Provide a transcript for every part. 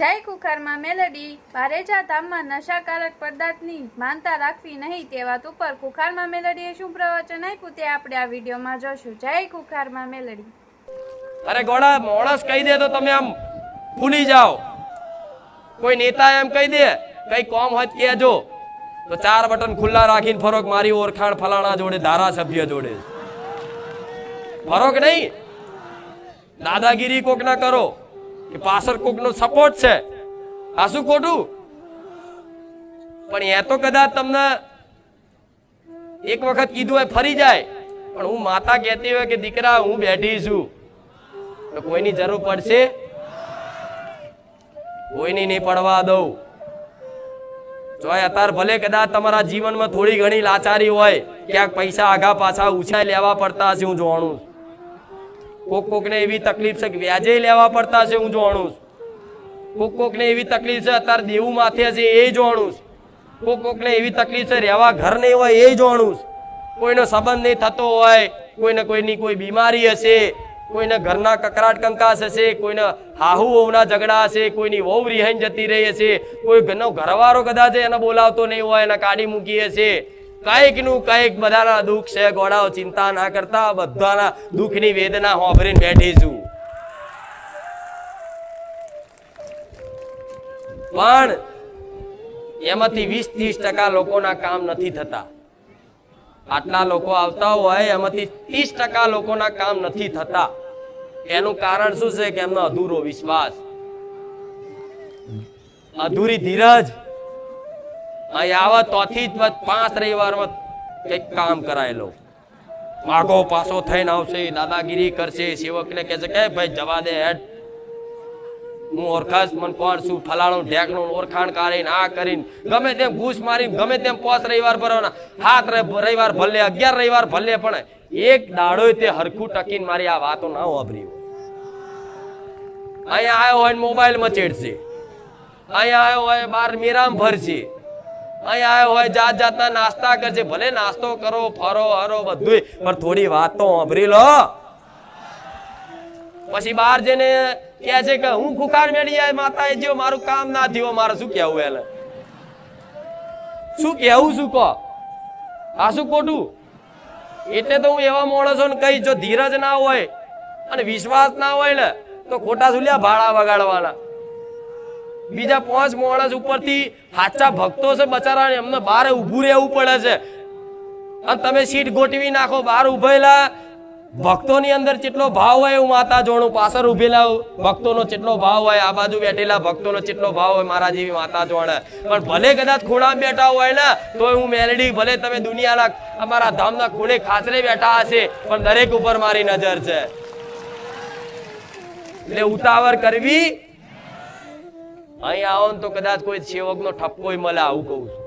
જય કુખારમાં મેલડી. બારેજા ધામમાં નશાકારક પદાર્થની માનતા રાખવી નહીં તે વાત ઉપર કુખારમાં મેલડીએ શું પ્રવચન આપ્યું તે આપણે આ વિડીયોમાં જોશું. જય કુખારમાં મેલડી. અરે ગોડા, મોણસ કહી દે તો તમે આમ ભૂલી જાઓ. કોઈ નેતા એમ કહી દે, કઈ કોમ હોય તો કહેજો. તો ચાર બટન ખુલ્લા રાખીને ફરોક મારી ઓળખાણ ફલાણા જોડે, ધારાસભ્ય જોડે. ફરોક નહીં, દાદાગીરી કોક ના કરો. કે પાછળ કોક નો સપોર્ટ છે. આ શું ખોટું? પણ એ તો કદાચ તમને એક વખત કીધું હોય ફરી જાય. પણ હું માતા કહેતી હોય કે દીકરા, હું બેઠી છું. તો કોઈની જરૂર પડશે? કોઈની નહીં પડવા દઉં. જોય અત્યારે ભલે કદાચ તમારા જીવનમાં થોડી ઘણી લાચારી હોય, ક્યાંક પૈસા આગા પાછા ઉછાઈ લેવા પડતા હશે હું જોવાનું છું. કોક કોકને એવી તકલીફ છે કે વ્યાજે લેવા પડતા છે, હું જાણું છું. કોક કોકને એવી તકલીફ છે, અત્યારે દેવું માથે હશે એ જાણું છું. કોક કોકને એવી તકલીફ છે, રહેવા ઘર નહીં હોય, એ જાણું છું. કોઈનો સંબંધ નહીં થતો હોય, કોઈને કોઈની કોઈ બીમારી હશે, કોઈને ઘરના કકરાટ કંકાસ હશે, કોઈને હાહુ વહુના ઝઘડા હશે, કોઈની વહુ રિહાઈન જતી રહી હશે, કોઈ ઘરનો ઘરવાળો કદાચ એને બોલાવતો નહીં હોય, એને કાઢી મૂકી હશે કંઈકનું કંઈક બધાના દુઃખ છે, ગોળાઓ ચિંતા ના કરતા, બધાના દુઃખની વેદના હોભરીને બેઠી છું. પણ એમાંથી વીસ ત્રીસ ટકા લોકોના કામ નથી થતા. આટલા લોકો આવતા હોય, એમાંથી ત્રીસ ટકા લોકોના કામ નથી થતા. એનું કારણ શું છે કે એમનો અધૂરો વિશ્વાસ? અધૂરી ધીરજ અહીં આવે તોથી જ પાંચ રવિવારમાં કંઈક કામ કરાયેલો. માગો પાસો થઈને આવશે, દાદાગીરી કરશે, સેવકને કહે છે કે ભાઈ, જવા દે હેડ. હું ઓળખાશ મને કોણ છું ફલાણું ઢેકણું ઓળખાણ કરીને આ કરીને ગમે તેમ ઘૂસ મારીને, ગમે તેમ પાંચ રવિવાર ભરવાના. હાથ રવિવાર ભલે, અગિયાર રવિવાર ભલે, પણ એક દાડો તે હરખું ટકીને મારી આ વાતો ના વાપરી અહીંયા આવ્યો હોય મોબાઈલમાં ચેડશે. અહીંયા આવ્યો હોય બાર મીરામ ભરશે. અહીંયા આવ્યો હોય, જાત જાતના નાસ્તા કરશે ભલે નાસ્તો કરો, ફરો, હરો બધું પણ થોડી વાત તો લો. પછી બહાર જઈને કે છે કે, હું ખુખાર મેળી માતા એ જો મારું કામ ના થયો, મારે શું કહેવું એને શું કહેવું, શું કહો? આ શું ખોટું? એટલે તો હું એવા માણસો ને કહીશ, જો ધીરજ ના હોય અને વિશ્વાસ ના હોય ને, તો ખોટા સુલ્યા ભાડા વગાડવાના? બીજા પાંચ માણસ ઉપરથી સાચા ભક્તો છે બચારા એમને બહાર ઊભું રહેવું પડે છે. અને તમે સીટ ગોઠવી નાખો, બહાર ઉભેલા ભક્તોની અંદર કેટલો ભાવ હોય હું માતા જોણું પાછળ ઉભેલા ભક્તોનો કેટલો ભાવ હોય, આ બાજુ બેઠેલા ભક્તોનો કેટલો ભાવ હોય મારા જેવી માતા જોણે પણ ભલે કદાચ ખૂણામાં બેઠા હોય ને તો હું મેલડી, ભલે તમે દુનિયાના અમારા ધામના ખૂણે ખાસરે બેઠા હશે, પણ દરેક ઉપર મારી નજર છે. એટલે ઉતાવળ કરવી અહીં આવો ને તો કદાચ કોઈ સેવકનો ઠપકો મળે આવું કહું છું.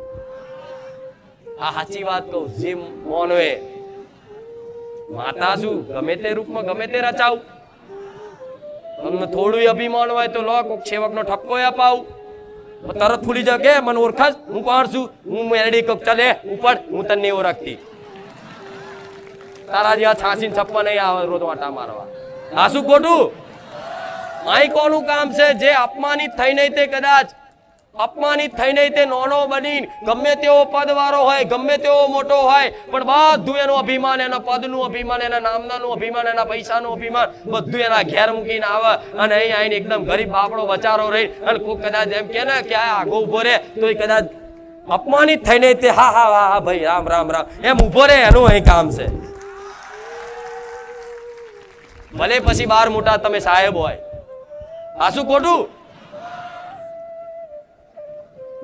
આ સાચી વાત કહું જે મોનવે માતા શું, ગમે તે રૂપમાં ગમે તે રચાવ. તમને થોડું અભિમાન હોય તો લો કોક સેવકનો ઠપકો અપાવું. તરત ફૂલી જાય કે, મને ઓળખાશ? હું કોણ છું? હું મેરડી કોક ચાલે. ઉપર, હું તને નહીં ઓળખતી. તારા જેવા છાસી છપ્પા નહીં આવે રોજ વાટા મારવા. આ શું ખોટું? અહીં કોનું કામ છે, જે અપમાનિત થઈ નહીં તે કદાચ. અપમાનિત થઈ નહીં તે નોનો બની ગમે તેવો પદ વાળો હોય, ગમે તેવો મોટો હોય, પણ બધું એનું અભિમાન, એના પદનું અભિમાન, એના નામનાનું અભિમાન, એના પૈસાનું અભિમાન, બધું એના ઘેર મૂકીને આવે અને અહીં આવીને એકદમ ગરીબ બાપડો બચારો રહી અને કોઈ કદાચ એમ કે ને કે આ આગો ઊભો રહે તો એ કદાચ અપમાનિત થઈને તે, હા હા હા હા, ભાઈ, રામ રામ રામ. એમ ઊભો રહે, એનું અહીં કામ છે. ભલે પછી બાર મોટા તમે સાહેબ હોય આ શું ખોટું?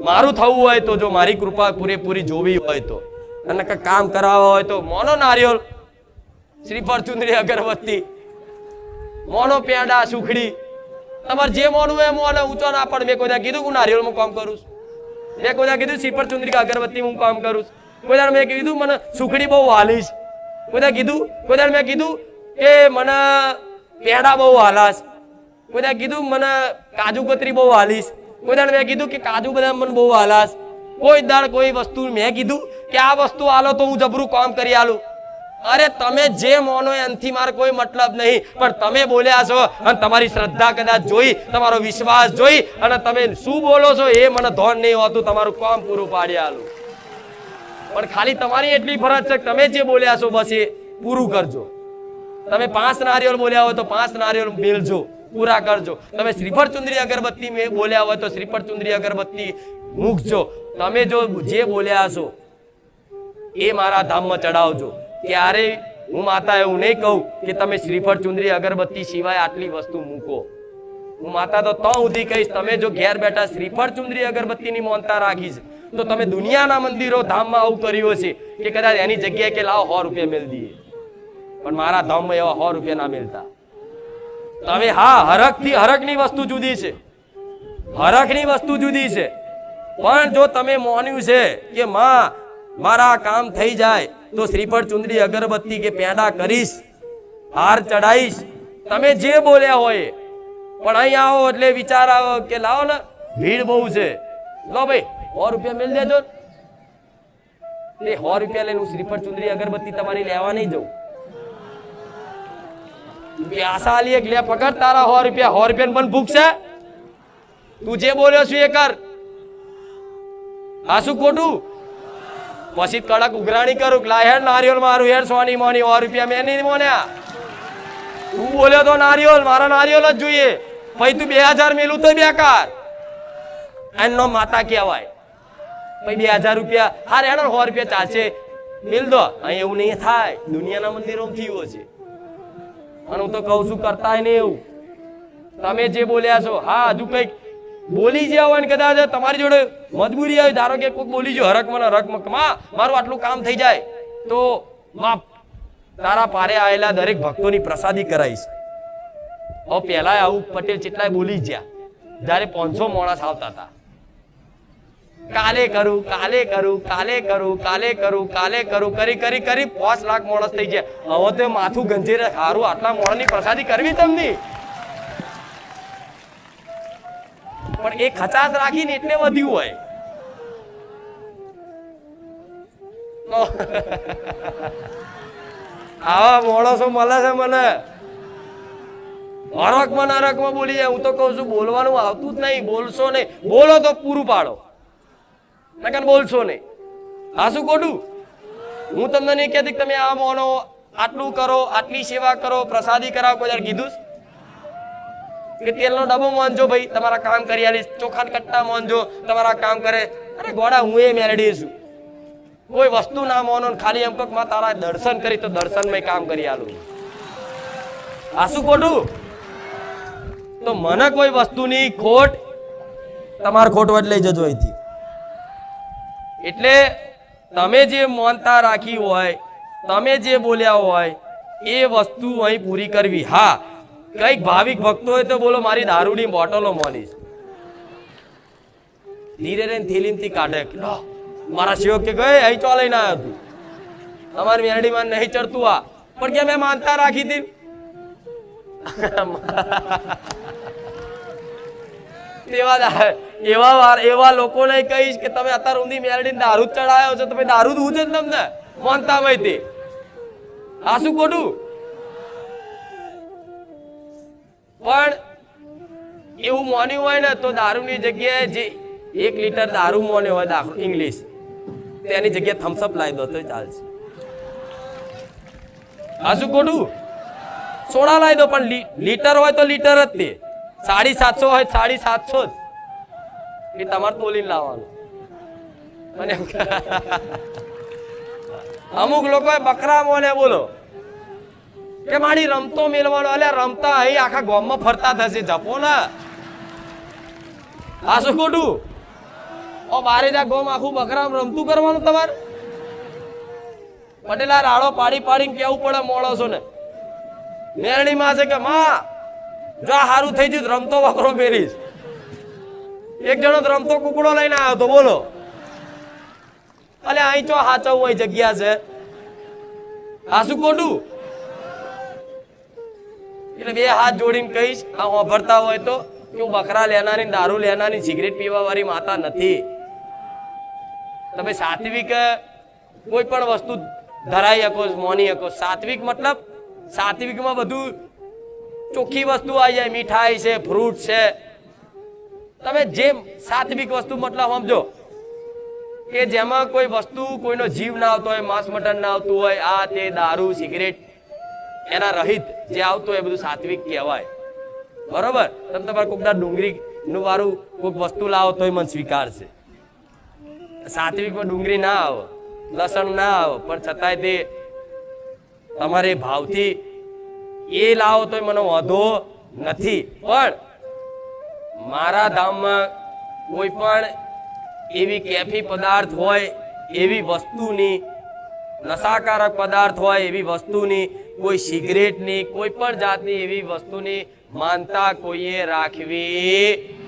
મારું થવું હોય તો જો મારી કૃપા પૂરેપૂરી જોવી હોય તો. અને કામ કરાવવા હોય તો. મોનો નારિયેળ. શ્રીફળ ચુંદડી અગરબત્તી. મોનો પેંડા સુખડી. તમારે જે મોનું એ મોને ઊંચો ના પણ મેં કોઈ દાડે કીધું હું નારિયેળમાં કામ કરું છું. મેં કોઈ દાડે કીધું શ્રીફળ ચુંદડી અગરબત્તી હું કામ કરું છું. કોઈ મેં કીધું, મને સુખડી બહુ હાલીશ. કોઈ કીધું, કોઈ મેં કીધું કે મને પેંડા બહુ હાલાશ. કોઈ કીધું મને કાજુ કતરી બહુ હાલીશ. કોઈ દાડે મેં કીધું કે કાજુ બદામ મને બહુ હાલાશ. કોઈ દાડ કોઈ વસ્તુ મેં કીધું કે આ વસ્તુ હાલો તો હું જબરું કામ કરી આલું. અરે તમે જે મોનો એનાથી મારો કોઈ મતલબ નહીં, પણ તમે બોલ્યા છો અને તમારી શ્રદ્ધા કદાચ જોઈ, તમારો વિશ્વાસ જોઈ અને તમે શું બોલો છો એ મને ધોન નહીં હોતું, તમારું કામ પૂરું પાડી આલું. પણ ખાલી તમારી એટલી ફરજ છે તમે જે બોલ્યા છો બસ એ પૂરું કરજો. તમે પાંચ નારિયેળ બોલ્યા હોય તો પાંચ નારિયેળ મેલજો. પૂરા કરજો. તમે શ્રીફળ ચુંદરી અગરબત્તી મેં બોલ્યા હોય તો શ્રીફળ ચુંદરી અગરબત્તી મૂકજો. તમે જો જે બોલ્યા છો એ મારા ધામમાં ચડાવજો. ત્યારે હું માતા એવું નહીં કહું કે તમે શ્રીફળ ચુંદરી અગરબત્તી સિવાય આટલી વસ્તુ મૂકો. હું માતા તો તો સુધી કહીશ, તમે જો ઘેર બેઠા શ્રીફળ ચુંદરી અગરબત્તીની મોનતા રાખી છે તો તમે દુનિયાના મંદિરો ધામમાં આવું કર્યું છે કે કદાચ એની જગ્યાએ કે લાવો સો રૂપિયા મેળ દઈએ. પણ મારા ધામમાં એવા સો રૂપિયા ના મિલતા. તમે હા, હરખથી હરખની વસ્તુ જુદી છે. હરખની વસ્તુ જુદી છે. પણ જો તમે માન્યું છે કે માં, મારા કામ થઈ જાય, તો શ્રીફળ ચુંદડી અગરબત્તી કે પેંડા કરીશ, હાર ચડાઈશ. તમે જે બોલ્યા હોય, પણ અહીં આવો એટલે વિચાર આવો કે લાવો ને, ભીડ બહુ છે. લો ભાઈ, સો રૂપિયા મેળ દેજો એ સો રૂપિયા લઈને હું શ્રીફળ ચુંદડી અગરબત્તી તમારી લેવા નહીં જઉં. આલી એક લે પકડ તારા સો રૂપિયા સો રૂપિયા પણ ભૂખ છે. તું જે બોલ્યો છું એ કર. આ શું ખોટું? પછી કડક ઉઘરાણી કરું લા હેડ નારિયોલ મારું, હેડ સોની મોની, સો રૂપિયા મેં નહીં મોન્યા. તું બોલ્યો તો નારિયોલ, મારા નારિયોલ જ જોઈએ. પછી તું બે હજાર મેલું તો બેકાર. એનો માતા કહેવાય. પછી બે હજાર રૂપિયા, હારે રેડો સો રૂપિયા ચાલશે. મિલ દો. અહીં એવું નહીં થાય. દુનિયાના મંદિરોમાં થયું છે અને હું તો કહું છું કરતા નહીં એવું. તમે જે બોલ્યા છો, હા, હજુ કંઈક બોલી જ્યાં હોય ને કદાચ તમારી જોડે મજબૂરી આવી, ધારો કે કોઈક બોલી જો હરક મને હરક મારું આટલું કામ થઈ જાય, તો માફ તારા પારે આવેલા દરેક ભક્તોની પ્રસાદી કરાઈશ. હવે પહેલાં આવું પટેલ ચેટલાય બોલી જ્યાં. જ્યારે પાંચસો માણસ આવતા હતા. કાલે કરું કાલે કરું કાલે કરું કાલે કરું કાલે કરું, કરી કરી કરી, પાંચ લાખ માણસ થઈ ગયા. હવે તો માથું ગંજેરે સારું આટલા માણસની પ્રસાદી કરવી તમને? પણ એ ખચાસ રાખીને એટલે વધ્યું હોય. આવા માણસો મળે છે મને. હરકમાં નરકમાં બોલી જાય. હું તો કહું છું, બોલવાનું આવતું જ નહીં. બોલશો નહીં. બોલો તો પૂરું પાડો. નકર બોલશો નહીં. આ શું ખોટું? હું તમને નહીં કહેતી તમે આ મોનો આટલું કરો, આટલી સેવા કરો, પ્રસાદી કરાવો, કોઈ કીધું કે તેલનો ડબ્બો મોંજો ભાઈ, તમારા કામ કરી આલીશ ચોખા કટ્ટા મોંજો તમારા કામ કરે. અરે ગોડા, હું એ મેલડી છું. કોઈ વસ્તુ ના મોનો ખાલી એમ કહો કે માં તારા દર્શન કરી તો દર્શન કામ કરી આલું. આ શું ખોટું? તો મને કોઈ વસ્તુની ખોટ, તમારે ખોટ વટ લઈ જજો અહીંથી. એટલે તમે જે માનતા રાખી હોય, તમે જે બોલ્યા હોય, એ વસ્તુ અહીં પૂરી કરવી. હા, કંઈક ભાવિક ભક્તો હોય તો બોલો, મારી દારૂની બોટલો મોલીશ ધીરે રહીને થેલીમથી કાઢે મારા શિવક કે ગયે, અહીં ચો લઈને આવ્યો તમારી મેરડીમાં નહીં ચડતું આ. પણ કે મેં માનતા રાખી હતી? તેવા એવા વાર એવા લોકોને કહીશ કે તમે અત્યારે ઊંધી મેરડીને દારૂ જ ચડાયો છો તમે દારૂ જ છે ને તમને. માનતા માહિતી આ શું ખોટું? પણ એવું મોન્યું હોય ને તો દારૂની જગ્યાએ જે એક લીટર દારૂ મોન્યો હોય દાખલો ઇંગ્લિશ, તેની જગ્યાએ થમ્સઅપ લાવી દો તો ચાલશે. આ શું ખોટું? સોડા લાવી દો, પણ લીટર હોય તો લીટર જ તે. સાડી સાતસો હોય સાડી સાતસો જ. એ તમારે તોલીને લાવવાનું. અમુક લોકો બકરા મોને બોલો, કે મારી રમતો મેળવાનો અલ્યા રમતા અહીં આખા ગામમાં ફરતા થશે, જપો ને. આ શું ખોટું? ઓ બારે જા ગોમ આખું બકરામ રમતું કરવાનું તમારે? પટેલા રાડો પાડી પાડીને કેવું પડે મોળો ને? મેરણી માં છે કે, માં જો હારું થઈ ગયું રમતો બકરો પહેરીશ. એક જણો રમતો કુકડો લઈને આવ્યો તો બોલો. અલે, અહીં ચો હાચવું હોય જગ્યા છે? આ શું ખોટું એટલે બે હાથ જોડીને કહીશ, આ વાપરતા હોય તો કે હું બકરા લેનારી દારૂ લેનારી સિગરેટ પીવા વાળી માતા નથી. તમે સાત્વિક કોઈ પણ વસ્તુ ધરાઈ શકો મોની શકો સાત્વિક મતલબ સાત્વિકમાં બધું ચોખ્ખી વસ્તુ આવી જાય, મીઠાઈ છે, ફ્રૂટ છે. તમે જે સાત્વિક વસ્તુ મતલબ સમજો કે જેમાં કોઈ વસ્તુ કોઈનો જીવ ના આવતો હોય, માંસ મટન ના આવતું હોય, આ તે દારૂ, સિગરેટ, એના રહિત જે આવતું હોય એ બધું સાત્વિક કહેવાય. બરોબર? તમે તમારે કોકના ડુંગળી નું વાળું કોઈક વસ્તુ લાવો તોય મને સ્વીકારશે. સાત્વિકમાં ડુંગળી ના આવે, લસણ ના આવે, પણ છતાંય તે તમારે ભાવથી એ લાવો તોય મને વાંધો નથી. પણ મારા ધામમાં કોઈ પણ એવી કેફી પદાર્થ હોય, એવી વસ્તુની, નશાકારક પદાર્થ હોય, એવી વસ્તુની, કોઈ સિગરેટની, કોઈ પણ જાતની એવી વસ્તુની માનતા કોઈએ રાખવી